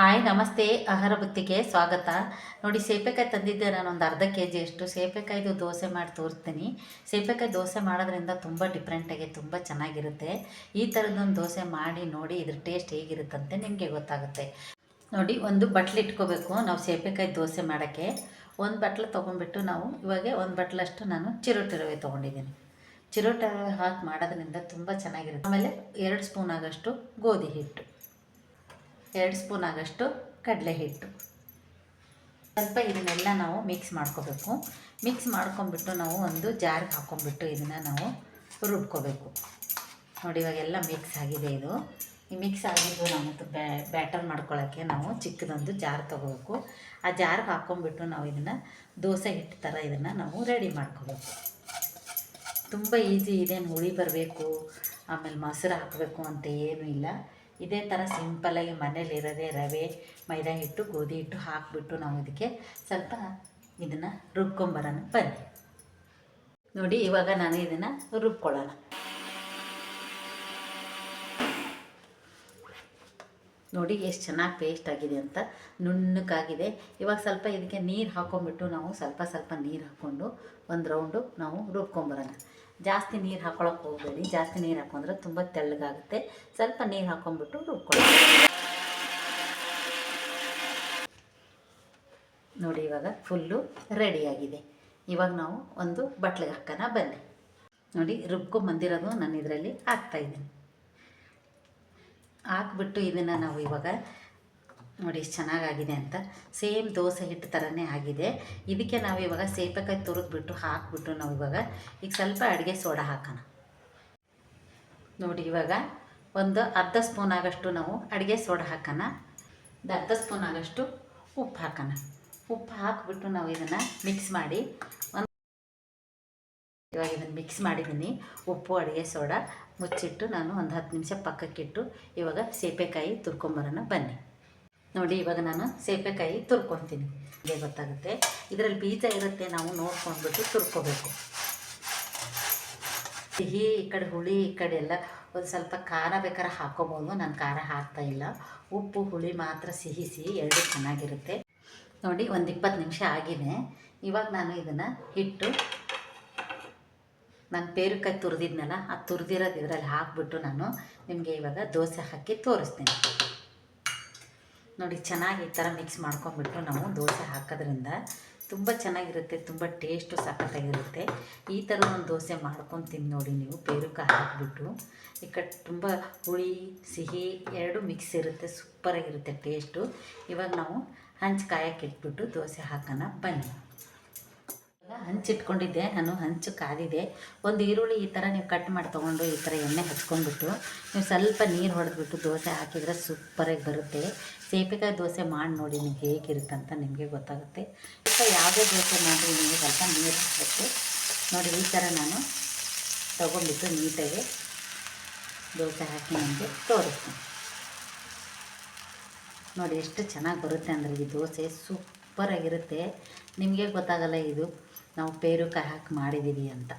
Hi, ನಮಸ್ತೆ. ಆಹಾರ ಬುತ್ತಿಗೆ ಸ್ವಾಗತ. ನೋಡಿ, ಸೇಪೆಕಾಯಿ ತಂದಿದ್ದೆ. ನಾನು ಒಂದು ಅರ್ಧ ಕೆ ಜಿ ಅಷ್ಟು. ಸೇಪೆಕಾಯ್ದು ದೋಸೆ ಮಾಡಿ ತೋರಿಸ್ತೀನಿ. ಸೇಪೆಕಾಯಿ ದೋಸೆ ಮಾಡೋದ್ರಿಂದ ತುಂಬ ಡಿಫ್ರೆಂಟಾಗಿ ತುಂಬ ಚೆನ್ನಾಗಿರುತ್ತೆ. ಈ ಥರದ್ದೊಂದು ದೋಸೆ ಮಾಡಿ ನೋಡಿ ಇದ್ರ ಟೇಸ್ಟ್ ಹೇಗಿರುತ್ತಂತೆ ನಿಮಗೆ ಗೊತ್ತಾಗುತ್ತೆ. ನೋಡಿ, ಒಂದು ಬಟ್ಲು ಇಟ್ಕೋಬೇಕು ನಾವು ಸೇಪೆಕಾಯಿ ದೋಸೆ ಮಾಡೋಕ್ಕೆ. ಒಂದು ಬಟ್ಲು ತೊಗೊಂಡ್ಬಿಟ್ಟು ನಾವು ಇವಾಗ ಒಂದು ಬಟ್ಲಷ್ಟು ನಾನು ಚಿರೋಟಿ ರವೆ ತೊಗೊಂಡಿದ್ದೀನಿ. ಚಿರೋಟಿ ರವೆ ಹಾಕಿ ಮಾಡೋದ್ರಿಂದ ತುಂಬ ಚೆನ್ನಾಗಿರುತ್ತೆ. ಆಮೇಲೆ ಎರಡು ಸ್ಪೂನ್ ಆಗೋಷ್ಟು ಗೋಧಿ ಹಿಟ್ಟು. ಎರಡು ಸ್ಪೂನ್ ಆಗಷ್ಟು ಕಡಲೆ ಹಿಟ್ಟು ಸ್ವಲ್ಪ ಇದನ್ನೆಲ್ಲ ನಾವು ಮಿಕ್ಸ್ ಮಾಡ್ಕೋಬೇಕು. ಮಿಕ್ಸ್ ಮಾಡ್ಕೊಂಬಿಟ್ಟು ನಾವು ಒಂದು ಜಾರ್ಗೆ ಹಾಕ್ಕೊಂಬಿಟ್ಟು ಇದನ್ನು ನಾವು ರುಬ್ಕೋಬೇಕು. ನೋಡಿ, ಇವಾಗೆಲ್ಲ ಮಿಕ್ಸ್ ಆಗಿದೆ ಇದು. ಈ ಮಿಕ್ಸ್ ಆಗಿದ್ದು ನಾವು ಬ್ಯಾಟರ್ ಮಾಡ್ಕೊಳ್ಳೋಕ್ಕೆ ನಾವು ಚಿಕ್ಕದೊಂದು ಜಾರ್ ತೊಗೋಬೇಕು. ಆ ಜಾರ್ಗೆ ಹಾಕ್ಕೊಂಬಿಟ್ಟು ನಾವು ಇದನ್ನು ದೋಸೆ ಹಿಟ್ಟು ಥರ ಇದನ್ನು ನಾವು ರೆಡಿ ಮಾಡ್ಕೋಬೇಕು. ತುಂಬ ಈಸಿ ಇದೇನು ಹುಳಿ ಬರಬೇಕು, ಆಮೇಲೆ ಮೊಸರು ಹಾಕಬೇಕು ಅಂತ ಏನೂ ಇಲ್ಲ. ಇದೇ ಥರ ಸಿಂಪಲಾಗಿ ಮನೇಲಿ ಇರೋದೇ ರವೆ, ಮೈದಾ ಹಿಟ್ಟು, ಗೋಧಿ ಹಿಟ್ಟು ಹಾಕಿಬಿಟ್ಟು ನಾವು ಇದಕ್ಕೆ ಸ್ವಲ್ಪ ಇದನ್ನು ರುಬ್ಕೊಂಬರೋಣ. ಬನ್ನಿ. ನೋಡಿ, ಇವಾಗ ನಾನು ಇದನ್ನು ರುಬ್ಕೊಳ್ಳೋಣ. ನೋಡಿ, ಎಷ್ಟು ಚೆನ್ನಾಗಿ ಪೇಸ್ಟ್ ಆಗಿದೆ ಅಂತ ನುಣ್ಣಕ್ಕಾಗಿದೆ ಇವಾಗ ಸ್ವಲ್ಪ ಇದಕ್ಕೆ ನೀರು ಹಾಕ್ಕೊಂಬಿಟ್ಟು ನಾವು ಸ್ವಲ್ಪ ಸ್ವಲ್ಪ ನೀರು ಹಾಕ್ಕೊಂಡು ಒಂದು ರೌಂಡು ನಾವು ರುಬ್ಕೊಂಬರೋಣ. ಜಾಸ್ತಿ ನೀರು ಹಾಕೊಳಕ್ಕೆ ಹೋಗಬೇಡಿ. ಜಾಸ್ತಿ ನೀರು ಹಾಕೊಂಡ್ರೆ ತುಂಬ ತೆಳ್ಳಗಾಗುತ್ತೆ. ಸ್ವಲ್ಪ ನೀರು ಹಾಕೊಂಡ್ಬಿಟ್ಟು ರುಬ್ಕೊಳ್ಳಿ. ನೋಡಿ, ಇವಾಗ ಫುಲ್ಲು ರೆಡಿಯಾಗಿದೆ ಇವಾಗ ನಾವು ಒಂದು ಬಟ್ಲಿಗೆ ಹಾಕೋಣ ಬನ್ನಿ. ನೋಡಿ, ರುಬ್ಕೊಂಬಂದಿರೋದು ನಾನು ಇದರಲ್ಲಿ ಹಾಕ್ತಾಯಿದ್ದೀನಿ ಹಾಕ್ಬಿಟ್ಟು ಇದನ್ನು ನಾವು ಇವಾಗ ನೋಡಿ ಎಷ್ಟು ಚೆನ್ನಾಗಾಗಿದೆ ಅಂತ. ಸೇಮ್ ದೋಸೆ ಹಿಟ್ಟು ಥರನೇ ಆಗಿದೆ. ಇದಕ್ಕೆ ನಾವು ಇವಾಗ ಸೇಪೆಕಾಯಿ ತುರಿದ್ಬಿಟ್ಟು ಹಾಕ್ಬಿಟ್ಟು ನಾವು ಇವಾಗ ಈಗ ಸ್ವಲ್ಪ ಅಡುಗೆ ಸೋಡಾ ಹಾಕೋಣ. ನೋಡಿ ಇವಾಗ ಒಂದು ಅರ್ಧ ಸ್ಪೂನ್ ಆಗಷ್ಟು ನಾವು ಅಡುಗೆ ಸೋಡಾ ಹಾಕೋಣ. ಒಂದು ಅರ್ಧ ಸ್ಪೂನ್ ಆಗಷ್ಟು ಉಪ್ಪು ಹಾಕೋಣ. ಉಪ್ಪು ಹಾಕಿಬಿಟ್ಟು ನಾವು ಇದನ್ನು ಮಿಕ್ಸ್ ಮಾಡಿ ಒಂದು ಇವಾಗ ಇದನ್ನು ಮಿಕ್ಸ್ ಮಾಡಿದ್ದೀನಿ. ಉಪ್ಪು, ಅಡುಗೆ, ಸೋಡಾ ಮುಚ್ಚಿಟ್ಟು ನಾನು ಒಂದು ಹತ್ತು ನಿಮಿಷ ಪಕ್ಕಕ್ಕಿಟ್ಟು ಇವಾಗ ಸೇಪೆಕಾಯಿ ತುರ್ಕೊಂಬರೋಣ ಬನ್ನಿ. ನೋಡಿ, ಇವಾಗ ನಾನು ಸೇಪೆಕಾಯಿ ತುರ್ಕೊತೀನಿ. ಇದೇ ಗೊತ್ತಾಗುತ್ತೆ. ಇದರಲ್ಲಿ ಬೀಜ ಇರುತ್ತೆ, ನಾವು ನೋಡ್ಕೊಂಡ್ಬಿಟ್ಟು ತುರ್ಕೋಬೇಕು. ಸಿಹಿ ಈ ಕಡೆ, ಹುಳಿ ಈ ಕಡೆ ಎಲ್ಲ ಒಂದು ಸ್ವಲ್ಪ ಖಾರ ಬೇಕಾದ್ರೆ ಹಾಕೋಬೋದು. ನಾನು ಖಾರ ಹಾಕ್ತಾ ಇಲ್ಲ. ಉಪ್ಪು, ಹುಳಿ ಮಾತ್ರ ಸಿಹಿ ಸಿಹಿ, ಎರಡು ಚೆನ್ನಾಗಿರುತ್ತೆ. ನೋಡಿ, ಒಂದು ಇಪ್ಪತ್ತು ನಿಮಿಷ ಆಗಿದೆ ಇವಾಗ ನಾನು ಇದನ್ನು ಹಿಟ್ಟು, ನಾನು ಪೇರುಕಾಯಿ ತುರಿದಿದ್ನಲ್ಲ, ಆ ತುರಿದಿರೋದು ಇದರಲ್ಲಿ ಹಾಕ್ಬಿಟ್ಟು ನಾನು ನಿಮಗೆ ಇವಾಗ ದೋಸೆ ಹಾಕಿ ತೋರಿಸ್ತೀನಿ. ನೋಡಿ, ಚೆನ್ನಾಗಿ ಈ ಥರ ಮಿಕ್ಸ್ ಮಾಡ್ಕೊಂಬಿಟ್ಟು ನಾವು ದೋಸೆ ಹಾಕೋದ್ರಿಂದ ತುಂಬ ಚೆನ್ನಾಗಿರುತ್ತೆ, ತುಂಬ ಟೇಸ್ಟು ಸಖತ್ತಾಗಿರುತ್ತೆ. ಈ ಥರ ಒಂದು ದೋಸೆ ಮಾಡ್ಕೊಂಡು ತಿಂದು ನೋಡಿ ನೀವು, ಪೇರುಕಾಯಿ ಹಾಕಿಬಿಟ್ಟು. ಈ ಕಡೆ ತುಂಬ ಹುಳಿ, ಸಿಹಿ ಎರಡು ಮಿಕ್ಸ್ ಇರುತ್ತೆ ಸೂಪರಾಗಿರುತ್ತೆ ಟೇಸ್ಟು ಇವಾಗ ನಾವು ಹಂಚು ಕಾಯಕ್ಕೆ ಇಟ್ಬಿಟ್ಟು ದೋಸೆ ಹಾಕೋಣ, ಬನ್ನಿ. ಹಂಚಿಟ್ಕೊಂಡಿದ್ದೆ. ನಾನು ಹಂಚು ಕಾದಿದೆ. ಒಂದು ಈರುಳ್ಳಿ ಈ ಥರ ನೀವು ಕಟ್ ಮಾಡಿ ತೊಗೊಂಡು ಈ ಥರ ಎಣ್ಣೆ ಹಚ್ಕೊಂಡ್ಬಿಟ್ಟು ನೀವು ಸ್ವಲ್ಪ ನೀರು ಹೊಡೆದ್ಬಿಟ್ಟು ದೋಸೆ ಹಾಕಿದರೆ ಸೂಪರಾಗಿ ಬರುತ್ತೆ. ಸೇಪೆಕಾಯಿ ದೋಸೆ ಮಾಡಿ ನೋಡಿ ನೀವು ಹೇಗಿರುತ್ತೆ ಅಂತ ನಿಮಗೆ ಗೊತ್ತಾಗುತ್ತೆ. ಸ್ವಲ್ಪ ಯಾವುದೇ ದೋಸೆ ಮಾಡಿ ನೀವು ಸ್ವಲ್ಪ ನೀರು ಹಾಕಬೇಕು ನೋಡಿ ಈ ಥರ ನಾನು ತೊಗೊಂಡ್ಬಿಟ್ಟು ನೀಟಾಗಿ ದೋಸೆ ಹಾಕಿ ನಿಮಗೆ ತೋರಿಸ್ತೀನಿ. ನೋಡಿ ಎಷ್ಟು ಚೆನ್ನಾಗಿ ಬರುತ್ತೆ ಅಂದರೆ ಈ ದೋಸೆ. ಸೂಪರಾಗಿರುತ್ತೆ ನಿಮಗೆ ಗೊತ್ತಾಗಲ್ಲ ಇದು ನಾವು ಪೇರುಕಾಯಿ ಹಾಕಿ ಮಾಡಿದ್ದೀವಿ ಅಂತ.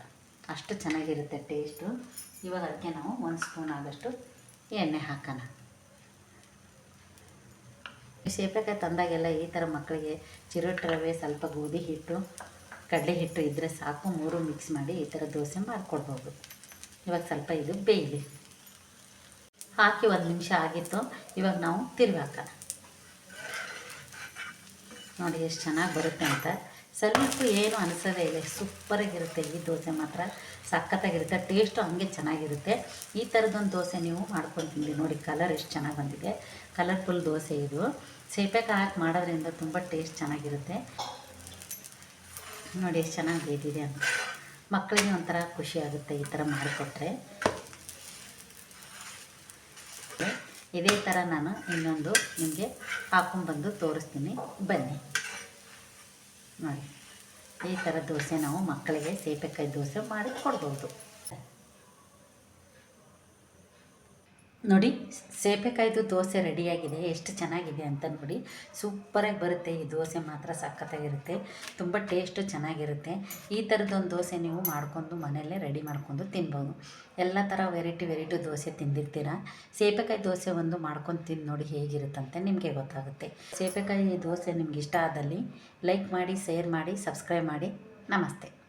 ಅಷ್ಟು ಚೆನ್ನಾಗಿರುತ್ತೆ ಟೇಸ್ಟು. ಇವಾಗ ಅದಕ್ಕೆ ನಾವು ಒಂದು ಸ್ಪೂನ್ ಆದಷ್ಟು ಎಣ್ಣೆ ಹಾಕೋಣ. ಸೇಪೆಕಾಯಿ ತಂದಾಗೆಲ್ಲ ಈ ಥರ ಮಕ್ಕಳಿಗೆ ಚಿರೋಟಿ ರವೆ ಸ್ವಲ್ಪ ಗೋಧಿ ಹಿಟ್ಟು, ಕಡಲೆ ಹಿಟ್ಟು ಇದ್ದರೆ ಸಾಕು. ಮೂರು ಮಿಕ್ಸ್ ಮಾಡಿ ಈ ಥರ ದೋಸೆ ಮಾಡಿಕೊಡ್ಬೋದು. ಇವಾಗ ಸ್ವಲ್ಪ ಇದು ಬೇಯಲಿ. ಹಾಕಿ ಒಂದು ನಿಮಿಷ ಆಗಿತ್ತು. ಇವಾಗ ನಾವು ತಿರುವಿ ಹಾಕೋಣ ನೋಡಿ ಎಷ್ಟು ಚೆನ್ನಾಗಿ ಬರುತ್ತೆ ಅಂತ. ಸ್ವಲ್ಪ ಏನು ಅನಿಸೋದೇ ಇಲ್ಲ. ಸೂಪರಾಗಿರುತ್ತೆ ಈ ದೋಸೆ ಮಾತ್ರ. ಸಖತ್ತಾಗಿರುತ್ತೆ. ಟೇಸ್ಟು ಹಂಗೆ ಚೆನ್ನಾಗಿರುತ್ತೆ. ಈ ಥರದೊಂದು ದೋಸೆ ನೀವು ಮಾಡ್ಕೊಂಡು ನೋಡಿ. ಕಲರ್ ಎಷ್ಟು ಚೆನ್ನಾಗಿ ಬಂದಿದೆ. ಕಲರ್ಫುಲ್ ದೋಸೆ ಇದು. ಸೇಪೆಕಾಯಿ ಹಾಕಿ ಮಾಡೋದ್ರಿಂದ ತುಂಬ ಟೇಸ್ಟ್ ಚೆನ್ನಾಗಿರುತ್ತೆ. ನೋಡಿ ಎಷ್ಟು ಚೆನ್ನಾಗಿ ಬೇದಿದೆ ಅಂತ. ಮಕ್ಕಳಿಗೆ ಒಂಥರ ಖುಷಿ ಆಗುತ್ತೆ ಈ ಥರ ಮಾಡಿಕೊಟ್ರೆ. ಇದೇ ಥರ ನಾನು ಇನ್ನೊಂದು ನಿಮಗೆ ಹಾಕೊಂಡ್ಬಂದು ತೋರಿಸ್ತೀನಿ. ಬನ್ನಿ. ನೋಡಿ. ಈ ಥರ ದೋಸೆ ನಾವು ಮಕ್ಕಳಿಗೆ ಸೀಬೆಕಾಯಿ ದೋಸೆ ಮಾಡಿ ಕೊಡ್ಬೋದು ನೋಡಿ, ಸೇಪೆಕಾಯ್ದು ದೋಸೆ ರೆಡಿಯಾಗಿದೆ, ಎಷ್ಟು ಚೆನ್ನಾಗಿದೆ ಅಂತ ನೋಡಿ. ಸೂಪರಾಗಿ ಬರುತ್ತೆ, ಈ ದೋಸೆ ಮಾತ್ರ ಸಖತ್ತಾಗಿರುತ್ತೆ, ತುಂಬ ಟೇಸ್ಟು ಚೆನ್ನಾಗಿರುತ್ತೆ. ಈ ಥರದ್ದೊಂದು ದೋಸೆ ನೀವು ಮಾಡ್ಕೊಂಡು ಮನೆಯಲ್ಲೇ ರೆಡಿ ಮಾಡ್ಕೊಂಡು ತಿನ್ಬೋದು. ಎಲ್ಲ ಥರ ವೆರೈಟಿ ವೆರೈಟಿ ದೋಸೆ ತಿಂದಿರ್ತೀರ? ಸೇಪೆಕಾಯಿ ದೋಸೆ ಒಂದು ಮಾಡ್ಕೊಂಡು ತಿಂದು ನೋಡಿ ಹೇಗಿರುತ್ತಂತೆ ನಿಮಗೆ ಗೊತ್ತಾಗುತ್ತೆ. ಸೇಪೆಕಾಯಿ ದೋಸೆ ನಿಮ್ಗೆ ಇಷ್ಟ ಆದಲ್ಲಿ ಲೈಕ್ ಮಾಡಿ, ಶೇರ್ ಮಾಡಿ, ಸಬ್ಸ್ಕ್ರೈಬ್ ಮಾಡಿ. ನಮಸ್ತೆ.